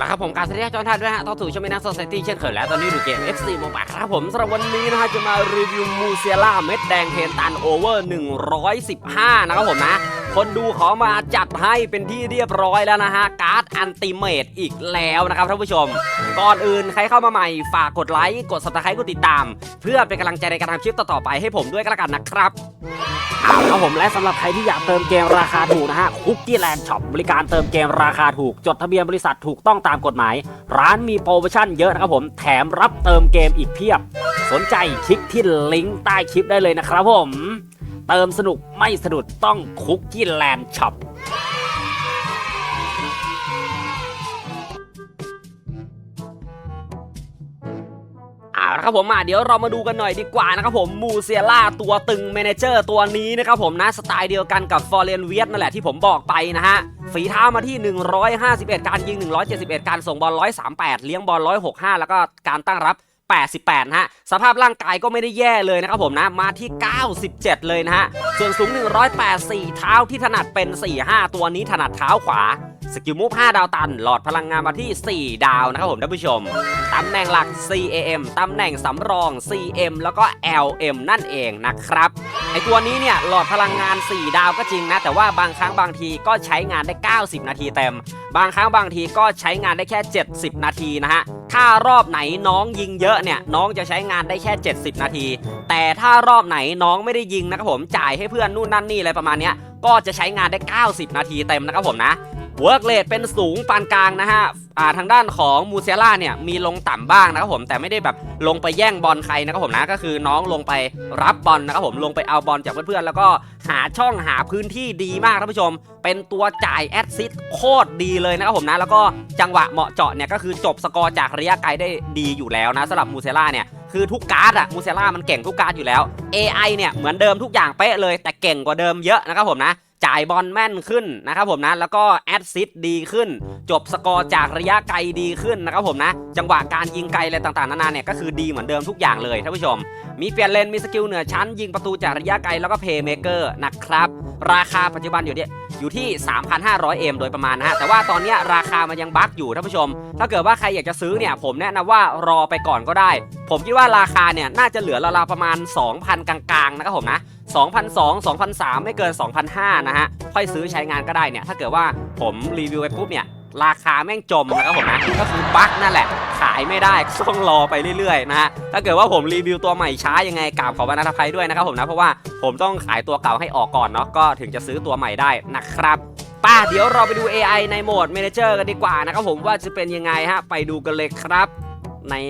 ละครับผมการเสดงจอห์นท่านด้วยฮะต่อถูกชมในนักโซซตี้เช่นเคยแล้วตอนนี้ดูเกม FC Mobile ครับผมสำหรับวันนี้นะฮะจะมารีวิวมูเซียล่าเม็ดแดงเทนตันโอเวอร์ 115 นะครับผมนะ คนดูขอมาจัดให้เป็นที่เรียบร้อยแล้วนะฮะ การ์ดอันติเมตอีกแล้วนะครับท่านผู้ชม ก่อนอื่นใครเข้ามาใหม่ฝากกดไลค์กด subscribe กดติดตาม เพื่อเป็นกำลังใจในการทำคลิปต่อๆไปให้ผมด้วยก็แล้วกันนะครับเอาละครับผมและสำหรับใครที่อยากเติมเกมราคาถูกนะฮะคุกกี้แลนด์ช็อปบริการเติมเกมราคาถูก จดทะเบียนบริษัทถูกต้องตามกฎหมาย ร้านมีโปรโมชั่นเยอะนะครับผมแถมรับเติมเกมอีกเพียบ สนใจคลิกที่ลิงก์ใต้คลิปได้เลยนะครับผม เติมสนุกไม่สะดุดต้องคุกกี้แลนด์ช็อปเอาละครับผมมาเดี๋ยวเรามาดูกันหน่อยดีกว่านะครับผมมูเซียล่าตัวตึงเมเนเจอร์ตัวนี้นะครับผมนะสไตล์เดียวกันกับฟอร์เรนเวียนั่นแหละที่ผมบอกไปนะฮะฝีเท้ามาที่ 151 การยิง 171 การส่งบอล 138 เลี้ยงบอล 165 แล้วก็การตั้งรับ 88นะฮะสภาพร่างกายก็ไม่ได้แย่เลยนะครับผมนะมาที่ 97 เลยนะฮะส่วนสูง 184 เท้าที่ถนัดเป็น 45 ตัวนี้ถนัดเท้าขวา สกิลมูฟ5ดาวตัน หลอดพลังงานมาที่ 4 ดาวนะครับผมท่านผู้ชม ตำแหน่งหลัก CAM ตำแหน่งสำรอง CM แล้วก็ LM นั่นเองนะครับไอตัวนี้เนี่ยหลอดพลังงาน 4 ดาวก็จริงนะ แต่ว่าบางครั้งบางทีก็ใช้งานได้ 90 นาทีเต็ม บางครั้งบางทีก็ใช้งานได้แค่ 70 นาทีนะฮะถ้ารอบไหนน้องยิงเยอะเนี่ยน้องจะใช้งานได้แค่ 70 นาที แต่ถ้ารอบไหนน้องไม่ได้ยิงนะครับผมจ่ายให้เพื่อนนู่นนั่นนี่อะไรประมาณนี้ก็จะใช้งานได้ 90 นาทีเต็มนะครับผมนะ เวิร์กเลทเป็นสูงปานกลางนะฮะอ่าทางด้านของมูเซล่าเนี่ยมีลงต่ำบ้างนะครับผมแต่ไม่ได้แบบลงไปแย่งบอลใครนะครับผมนะก็คือน้องลงไปรับบอลนะครับผมลงไปเอาบอลจากเพื่อนๆแล้วก็หาช่องหาพื้นที่ดีมากท่านผู้ชม เป็นตัวจ่ายแอดซิสโคตรดีเลยนะครับผมนะแล้วก็จังหวะเหมาะเจาะเนี่ยก็คือจบสกอร์จากระยะไกลได้ดีอยู่แล้วนะสำหรับมูเซล่าเนี่ยคือทุกการ์ดอะมูเซล่ามันเก่งทุกการ์ดอยู่แล้ว AI เนี่ยเหมือนเดิมทุกอย่างเป๊ะเลยแต่เก่งกว่าเดิมเยอะนะครับผมนะ จ่ายบอลแม่นขึ้นนะครับผมนะแล้วก็แอดซิสดีขึ้น จบสกอร์จากระยะไกลดีขึ้นนะครับผมนะจังหวะการยิงไกลอะไรต่างๆนานาเนี่ยก็คือดีเหมือนเดิมทุกอย่างเลยท่านผู้ชม มีเปลี่ยนเลนมีสกิลเหนือชั้น ยิงประตูจากระยะไกลแล้วก็เพย์เมเกอร์นะครับราคาปัจจุบันอยู่เนี่อยู่ที่ 3,500เอ็มโดยประมาณนะฮะแต่ว่าตอนนี้ราคามันยังบั๊กอยู่ท่านผู้ชม ถ้าเกิดว่าใครอยากจะซื้อเนี่ยผมแนะนำว่ารอไปก่อนก็ได้ ผมคิดว่าราคาเนี่ยน่าจะเหลือราวๆประมาณ 2,000 กลางๆนะครับผมนะ 2,200 2,300ไม่เกิน2,500นะฮะ ค่อยซื้อใช้งานก็ได้เนี่ย ถ้าเกิดว่าผมรีวิวไปปุ๊บเนี่ย ราคาแม่งจมนะครับผมนะ ก็คือบั๊กนั่นแหละ ขายไม่ได้ต้องรอไปเรื่อยๆนะฮะ ถ้าเกิดว่าผมรีวิวตัวใหม่ช้ายังไงกราบขอบรรณาภัยด้วยนะครับผมนะ เพราะว่าผมต้องขายตัวเก่าให้ออกก่อนเนาะ ก็ถึงจะซื้อตัวใหม่ได้นะครับป้าเดี๋ยวเราไปดู AI ในโหมด Manager กันดีกว่านะครับผมว่าจะเป็นยังไงฮะ ไปดูกันเลยครับ นี่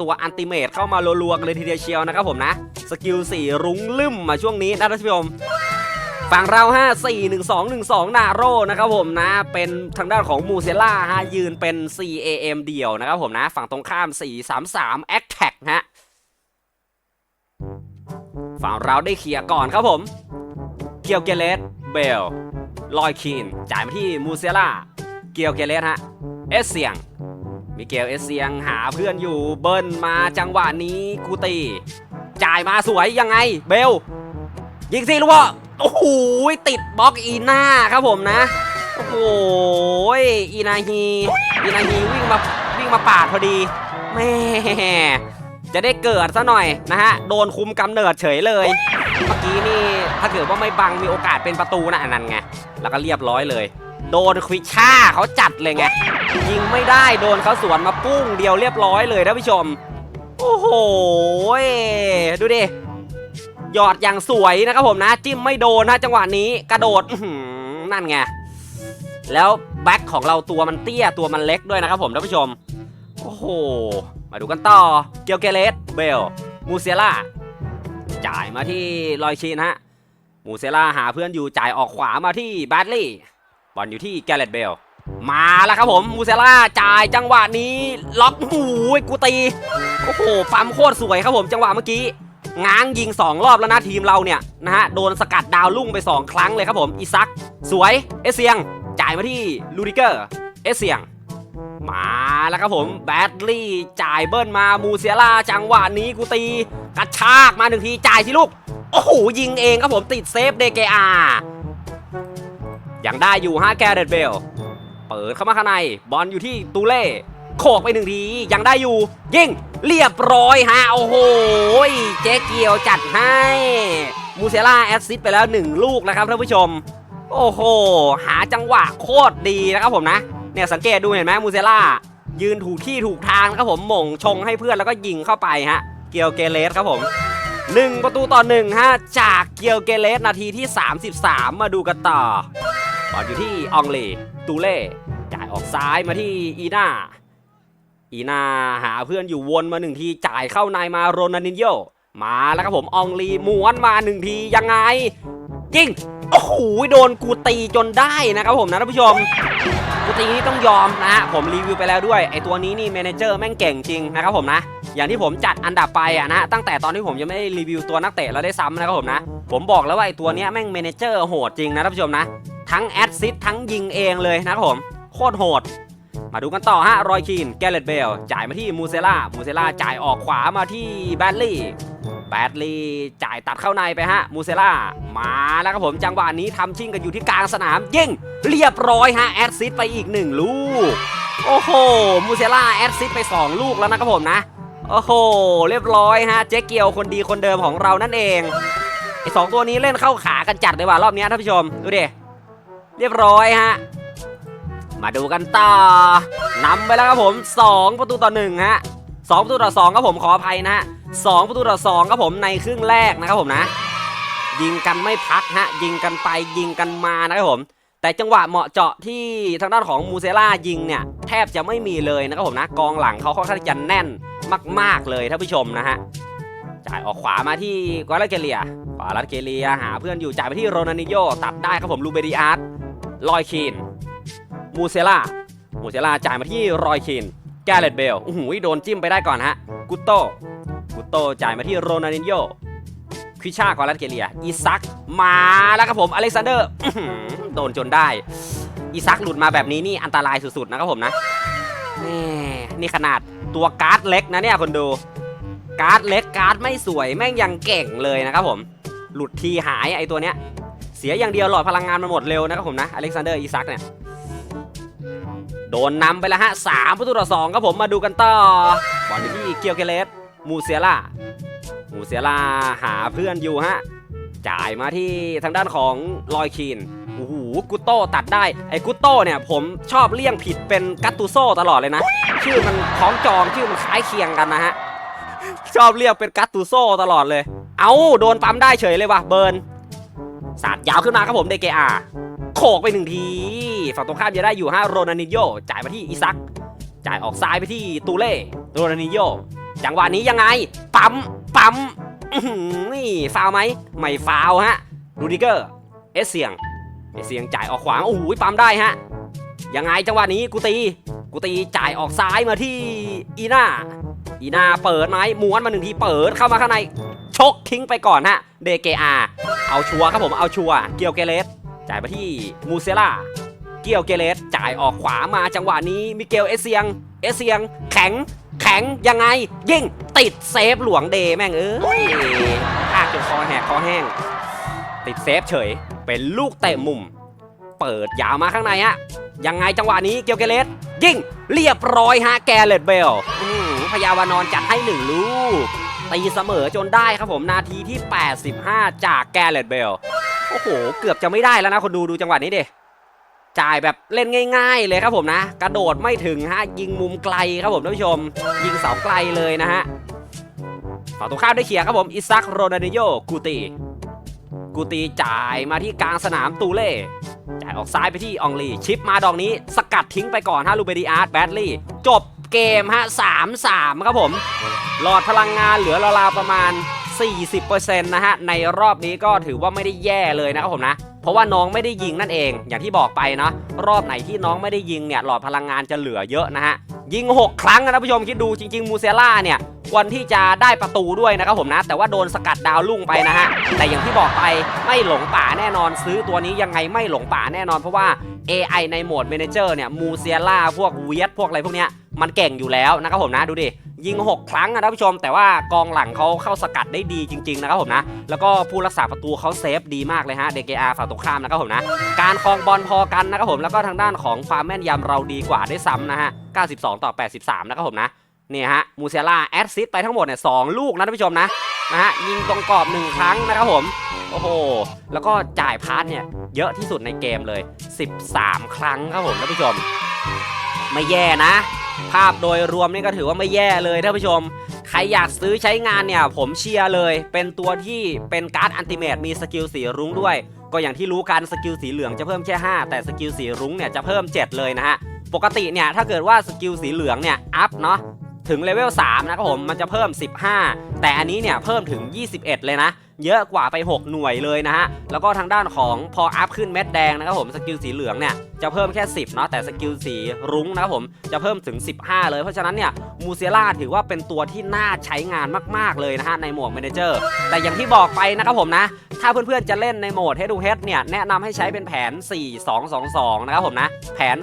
ตัวอันติเมตเข้ามารัวๆกันเลยทีเดียวเชียวนะครับผมนะ สกิล4รุ้งลืมมาช่วงนี้นะท่านผู้ชมฝั่งเรา 5 4 1 2 1 2 นาโร่นะครับผมนะ เป็นทางด้านของมูเซล่าฮะยืนเป็น CAM เดี่ยวนะครับผมนะ ฝั่งตรงข้าม 4 3 3 a t t a c ฮะฝั่งเราได้เคลียร์ก่อนครับผม เกียวเกเลสเบลลอยคีน จ่ายมาที่มูเซล่า เกียวเกเลสฮะ เอสเซียง มิเกลเอสเซียงหาเพื่อนอยู่เบิ้ลมาจังหวะนี้กูตีจ่ายมาสวยยังไงเบล ยิงสิลูกพ่อโอ้โหติดบล็อกอีน่าครับผมนะ โอ้โหอีนาฮีอีนาฮีวิ่งมาวิ่งมาปาดพอดีแม่จะได้เกิดซะหน่อยนะฮะ โดนคุมกำเนิดเฉยเลย เมื่อกี้นี่ถ้าเกิดว่าไม่บังมีโอกาสเป็นประตูนะอันนั้นไง แล้วก็เรียบร้อยเลย โดนควิชช่าเขาจัดเลยไง ยิงไม่ได้โดนเขาสวนมาปุ้งเดียวเรียบร้อยเลยท่านผู้ชม โอ้โหดูดิหยอดอย่างสวยนะครับผมนะ จิ้มไม่โดนนะจังหวะนี้กระโดดนั่นไงแล้วแบ็คของเราตัวมันเตี้ยตัวมันเล็กด้วยนะครับผมท่านผู้ชม โอ้โห มาดูกันต่อ เกียวเกเลสเบล มูเซล่า จ่ายมาที่ลอยชินฮะ มูเซล่าหาเพื่อนอยู่จ่ายออกขวามาที่แบดลี่ บอลอยู่ที่แกเรตเบล มาแล้วครับผมมูเซล่าจ่ายจังหวะนี้ ล็อกหูกูตี โอ้โหปั๊มโคตรสวยครับผมจังหวะเมื่อกี้ ง้างยิง 2 รอบแล้วนะทีมเราเนี่ยนะฮะโดนสกัดดาวลุ่งไป 2 ครั้งเลยครับผมอีซัก สวยเอเซียง จ่ายมาที่ลูดิเกอร์เอเซียง มาแล้วครับผมแบดลี่จ่ายเบิ้ลมามูเซล่าจังหวะนี้กูตี กระชากมาหนึ่งทีจ่ายที่ลูกโอ้โหยิงเองครับผมติดเซฟเดเกอายังได้อยู่ฮะแกเรตเบล เปิดเข้ามาข้างในบอลอยู่ที่ตูเล่โขกไปหนึ่งทียังได้อยู่ ยิงเรียบร้อยฮะโอ้โหเจ๊เกียวจัดให้มูเซล่าแอสซิสต์ไปแล้ว 1 ลูกนะครับท่านผู้ชม โอ้โห หาจังหวะโคตรดีนะครับผมนะเนี่ยสังเกตดูเห็นไหมมูเซล่ายืนถูกที่ถูกทางครับผมหม่งชงให้เพื่อนแล้วก็ยิงเข้าไปฮะ เกียวเกเลสครับผม 1 ประตูต่อ1ฮะจากเกียวเกเลสนาทีที่ 33 มาดูกันต่อ บอลอยู่ที่อองลีตูเล่จ่ายออกซ้ายมาที่อีน่าอีน่าหาเพื่อนอยู่วนมาหนึ่งทีจ่ายเข้าในมาโรนันินโยมาแล้วครับผมอองลีม้วนมาหนึ่งทียังไงยิงโอ้โหโดนกูตีจนได้นะครับผมนะท่านผู้ชมกูตีนี่ต้องยอมนะฮะผมรีวิวไปแล้วด้วยไอตัวนี้นี่เมนเจอร์แม่งเก่งจริงนะครับผมนะ อย่างที่ผมจัดอันดับไปอะนะตั้งแต่ตอนที่ผมยังไม่ได้รีวิวตัวนักเตะแล้วได้ซ้ำนะครับผมนะ ผมบอกแล้วว่าไอตัวนี้แม่งเมนเจอร์โหดจริงนะท่านผู้ชมนะ ทั้งแอดซิสทั้งยิงเองเลยนะครับผม โคตรโหด มาดูกันต่อฮะรอยคีนแกเลตเบลจ่ายมาที่มูเซล่ามูเซล่าจ่ายออกขวามาที่แบดลี่แบดลี่จ่ายตัดเข้าในไปฮะมูเซล่ามาแล้วครับผมจังหวะนี้ทำชิ่งกันอยู่ที่กลางสนามยิงเรียบร้อยฮะแอดซิสไปอีกหนึ่งลูกโอ้โหมูเซล่าแอดซิสไป 2 ลูกแล้วนะครับผมนะ โอ้โห เรียบร้อยฮะ เจ๊เกียวคนดีคนเดิมของเรานั่นเองไอสองตัวนี้เล่นเข้าขากันจัดเลยว่ะรอบนี้ท่านผู้ชม ดูดิ เรียบร้อยฮะ มาดูกันต่อนำไปแล้วครับผม 2 ประตูต่อ1ฮะ2ประตูต่อ2ครับผมขออภัยนะฮะ2ประตูต่อ2ครับผมในครึ่งแรกนะครับผมนะ ยิงกันไม่พักฮะ ยิงกันไปยิงกันมานะครับผม แต่จังหวะเหมาะเจาะที่ทางด้านของมูเซล่ายิงเนี่ย แทบจะไม่มีเลยนะครับผมนะ กองหลังเขาค่อนข้างจะแน่นมาก ๆเลยท่านผู้ชมนะฮะ จ่ายออกขวามาที่กอลาเกเลียกอลาเกเลียหาเพื่อนอยู่จ่ายไปที่โรนันิโยตัดได้ครับผมลูเบริอาร์ตลอยคีนมูเซล่ามูเซล่าจ่ายมาที่รอยคินแกเลตเบลโอ้โหโดนจิ้มไปได้ก่อนฮะกุตโตกุตโตจ่ายมาที่โรนัลดิโยควิชากอรัสเกเลียอีซักมาแล้วครับผมอเล็กซานเดอร์โดนจนได้อีซักหลุดมาแบบนี้นี่อันตรายสุดๆนะครับผมนะนี่ขนาดตัวการ์ดเล็กนะเนี่ยคนดู การ์ดเล็กการ์ดไม่สวยแม่งยังเก่งเลยนะครับผม หลุดทีหายไอตัวเนี้ย เสียอย่างเดียวหลอดพลังงานมันหมดเร็วนะครับผมนะอเล็กซานเดอร์อีซักเนี่ย โดนนำไปแล้วฮะสามประตูต่อสองครับผมมาดูกันต่อบอลที่เกียวเกเลสมูเซียล่ามูเซียล่าหาเพื่อนอยู่ฮะจ่ายมาที่ทางด้านของลอยคีนโอ้โหกุโต้ตัดได้ ไอ้กุโต้เนี่ยผมชอบเลี่ยงผิดเป็นกัตตูโซตลอดเลยนะ ชื่อมันคล้องจองชื่อมันคล้ายเคียงกันนะฮะ ชอบเรียกเป็นกัตตูโซตลอดเลย เอาโดนปั๊มได้เฉยเลยว่ะเบิร์นสาดยาวขึ้นมาครับผมเดเกอาโขกไปหนึ่งที ฝั่งตรงข้ามจะได้อยู่ฮะโรนันิโยจ่ายมาที่อีซัก จ่ายออกซ้ายไปที่ตูเล่โรนันิโยจังหวะนี้ยังไง ปั๊ม ปั๊มนี่ฟาวไหมไม่ฟาวฮะรูดิเกอร์ เอสเซียง เอสเซียงจ่ายออกขวาโอ้โหปั๊มได้ฮะ ยังไงจังหวะนี้กูตี กูตีจ่ายออกซ้ายมาที่อีน่า อีนาเปิดไหมม้วนมาหนึ่งทีเปิดเข้ามาข้างใน ชกทิ้งไปก่อนฮะเดเกอาเอาชัวร์ครับผมเอาชัวร์เกียวเกเลสจ่ายไปที่มูเซล่าเกียวเกเลสจ่ายออกขวามาจังหวะนี้มิเกลเอเซียง เอเซียง แข็ง แข็งยังไง ยิงติดเซฟหลวงเดแม่งเอ้ยพากจนคอแหกคอแห้ง ติดเซฟเฉย เป็นลูกเตะมุม เปิดยาวมาข้างในฮะยังไงจังหวะนี้เกียวเกเลสยิงเรียบร้อยฮะแกเลตเบล พยาวานอนจัดให้หนึ่งลูก ตีเสมอจนได้ครับผมนาทีที่ 85 จากแกเลตเบล โอ้โห เกือบจะไม่ได้แล้วนะคนดูดูจังหวะนี้ดิจ่ายแบบเล่นง่าย ๆ เลยครับผมนะ กระโดดไม่ถึงฮะยิงมุมไกลครับผมท่านผู้ชม ยิงเสาไกลเลยนะฮะฝั่งตรงข้ามได้เขียครับผมอิซักโรนัลดิโยกูตีกูตีจ่ายมาที่กลางสนามตูเล่จ่ายออกซ้ายไปที่อองลี ชิปมาดอกนี้ สกัดทิ้งไปก่อนฮะลูเบดิอาร์ตแบดลี่ จบ เกมฮะ3-3ครับผม หลอดพลังงานเหลือราวๆประมาณ 40%นะฮะ ในรอบนี้ก็ถือว่าไม่ได้แย่เลยนะครับผมนะ เพราะว่าน้องไม่ได้ยิงนั่นเอง อย่างที่บอกไปเนาะ รอบไหนที่น้องไม่ได้ยิงเนี่ย หลอดพลังงานจะเหลือเยอะนะฮะ ยิง 6 ครั้งนะท่านผู้ชมคิดดูจริง ๆ มูเซล่าเนี่ยควรที่จะได้ประตูด้วยนะครับผมนะ แต่ว่าโดนสกัดดาวลุ่งไปนะฮะ แต่อย่างที่บอกไปไม่หลงป่าแน่นอนซื้อตัวนี้ยังไงไม่หลงป่าแน่นอนเพราะว่า AI ในโหมด Manager เนี่ยมูเซียล่าพวกเวียดพวกอะไรพวกเนี้ย มันเก่งอยู่แล้วนะครับผมนะดูดิยิง 6 ครั้งอะท่านผู้ชม แต่ว่ากองหลังเขาเข้าสกัดได้ดีจริง ๆ นะครับผมนะ แล้วก็ผู้รักษาประตูเขาเซฟดีมากเลยฮะเดกอาฝั่งตรงข้ามนะครับผมนะ การครองบอลพอกันนะครับผมแล้วก็ทางด้านของความแม่นยำเราดีกว่าได้ซ้ำนะฮะ 92 ต่อ 83 นะครับผมนะนี่ฮะมูเซล่าแอดซิสไปทั้งหมดเนี่ยสองลูกนะท่านผู้ชมนะนะฮะยิงตรงกรอบหนึ่งครั้งนะครับผมโอ้โห แล้วก็จ่ายพาสเนี่ยเยอะที่สุดในเกมเลย 13 ครั้งครับผมท่านผู้ชม ไม่แย่นะ ภาพโดยรวมนี่ก็ถือว่าไม่แย่เลยท่านผู้ชม ใครอยากซื้อใช้งานเนี่ย ผมเชียร์เลย เป็นตัวที่เป็นการ์ดอันติเมตมีสกิลสีรุ้งด้วย ก็อย่างที่รู้กันสกิลสีเหลืองจะเพิ่มแค่ 5 แต่สกิลสีรุ้งเนี่ยจะเพิ่ม 7 เลยนะฮะ ปกติเนี่ยถ้าเกิดว่าสกิลสีเหลืองเนี่ยอัพเนาะถึงเลเวล3นะครับผมมันจะเพิ่ม 15 แต่อันนี้เนี่ยเพิ่มถึง 21 เลยนะ เยอะกว่าไป 6 หน่วยเลยนะฮะ แล้วก็ทางด้านของพออัพขึ้นเม็ดแดงนะครับผมสกิลสีเหลืองเนี่ยจะเพิ่มแค่ 10เนาะแต่สกิลสีรุ้งนะครับผมจะเพิ่มถึง 15 เลยเพราะฉะนั้นเนี่ยมูเซล่าถือว่าเป็นตัวที่น่าใช้งานมาก ๆ เลยนะฮะในหมวกเมนเจอร์แต่อย่างที่บอกไปนะครับผมนะ ถ้าเพื่อนๆจะเล่นในโหมด Head to Head เนี่ยแนะนำให้ใช้เป็นแผน 4-2-2-2 นะครับผมนะ แผน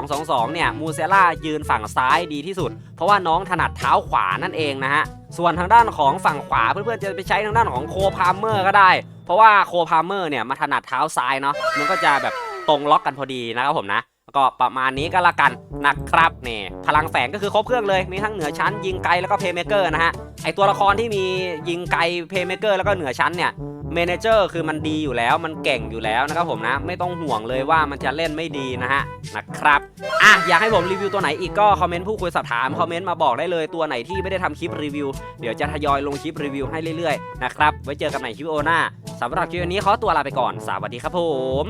4-2-2-2 เนี่ยมูเซล่ายืนฝั่งซ้ายดีที่สุด เพราะว่าน้องถนัดเท้าขวานั่นเองนะฮะ ส่วนทางด้านของฝั่งขวาเพื่อนๆจะไปใช้ทางด้านของโคพาเมอร์ก็ได้ เพราะว่าโคพาเมอร์เนี่ยมาถนัดเท้าซ้ายเนาะมันก็จะแบบตรงล็อกกันพอดีนะครับผมนะก็ประมาณนี้ก็และกันนะครับนี่พลังแฝงก็คือครบเครื่องเลยมีทั้งเหนือชั้นยิงไกลแล้วก็เพย์เมเกอร์นะฮะไอตัวละครที่มียิงไกลเพย์เมเกอร์แล้วก็เหนือชั้นเนี่ย เมเนเจอร์คือมันดีอยู่แล้วมันเก่งอยู่แล้วนะครับผมนะ ไม่ต้องห่วงเลยว่ามันจะเล่นไม่ดีนะฮะนะครับอะอยากให้ผมรีวิวตัวไหนอีกก็คอมเมนต์ผู้คุยสอบถามคอมเมนต์มาบอกได้เลยตัวไหนที่ไม่ได้ทำคลิปรีวิว เดี๋ยวจะทยอยลงคลิปรีวิวให้เรื่อยๆนะครับไว้เจอกันใหม่คลิปโอหน้าสำหรับคลิปนี้ขอตัวลาไปก่อนสวัสดีครับผม